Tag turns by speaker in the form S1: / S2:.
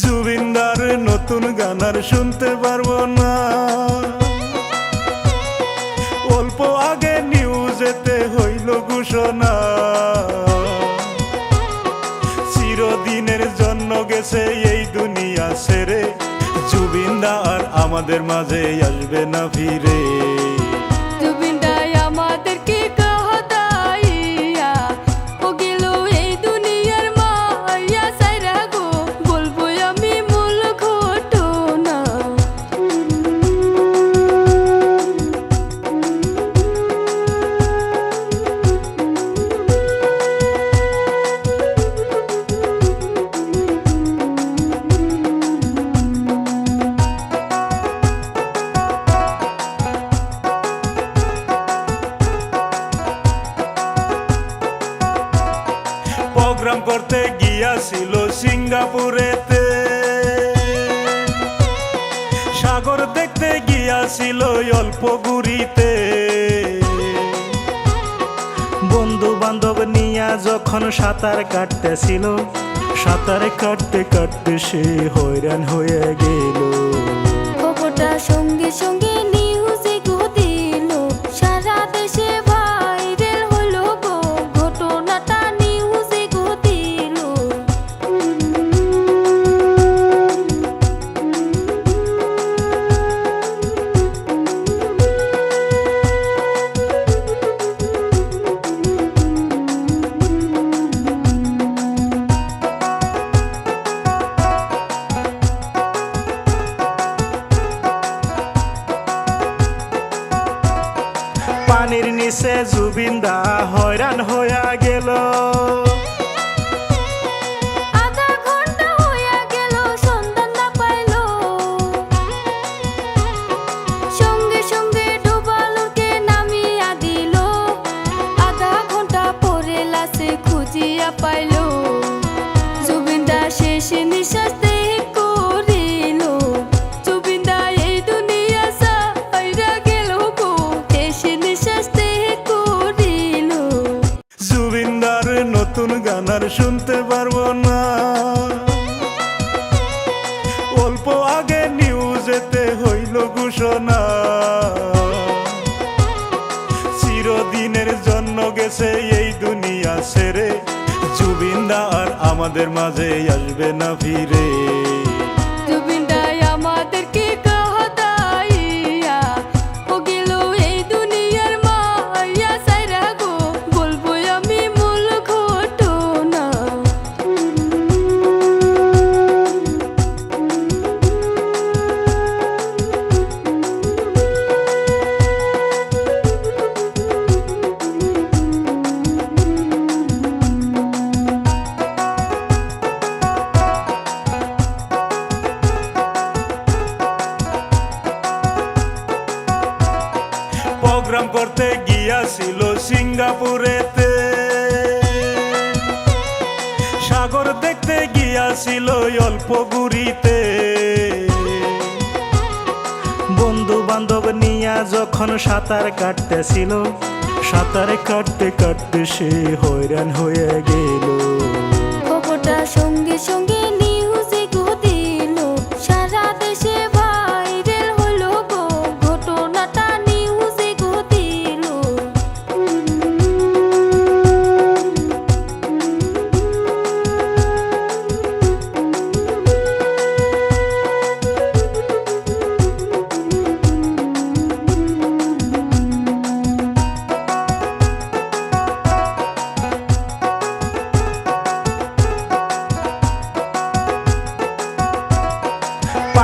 S1: জুবিনদার নতুন গান আর শুনতে পারব না। অল্প আগে নিউজেতে হইল ঘোষণা। চিরদিনের জন্য গেছে এই দুনিয়া ছেড়ে। জুবিনদা আর আমাদের মাঝে আসবে না ফিরে। প্রোগ্রাম করতে গিয়াছিল সিঙ্গাপুরেতে। সাগর দেখতে গিয়াছিল অল্প গুড়িতে। বন্ধু বান্ধব নিয়া যখন সাঁতার কাটতেছিল, সাঁতার কাটতে কাটতে সে হয়রান হয়ে গেল।
S2: সঙ্গে সঙ্গে
S1: পানির নিচে জুবিন্দা হয়রান হয়ে গেল। নতুন গান আর শুনতে পারব না। অল্প আগে নিউজেতে হইল ঘোষণা। চিরদিনের জন্য গেছে এই দুনিয়া ছেড়ে। জুবিন্দা আর আমাদের মাঝে আসবে না ফিরে। প্রোগ্রাম করতে গিয়াছিল সিঙ্গাপুরেতে। সাগর দেখতে গিয়াছিল অল্প গুড়িতে। বন্ধু বান্ধব নিয়া যখন সাঁতার কাটতেছিল, সাঁতার কাটতে কাটতে সে হয়রান হয়ে গেল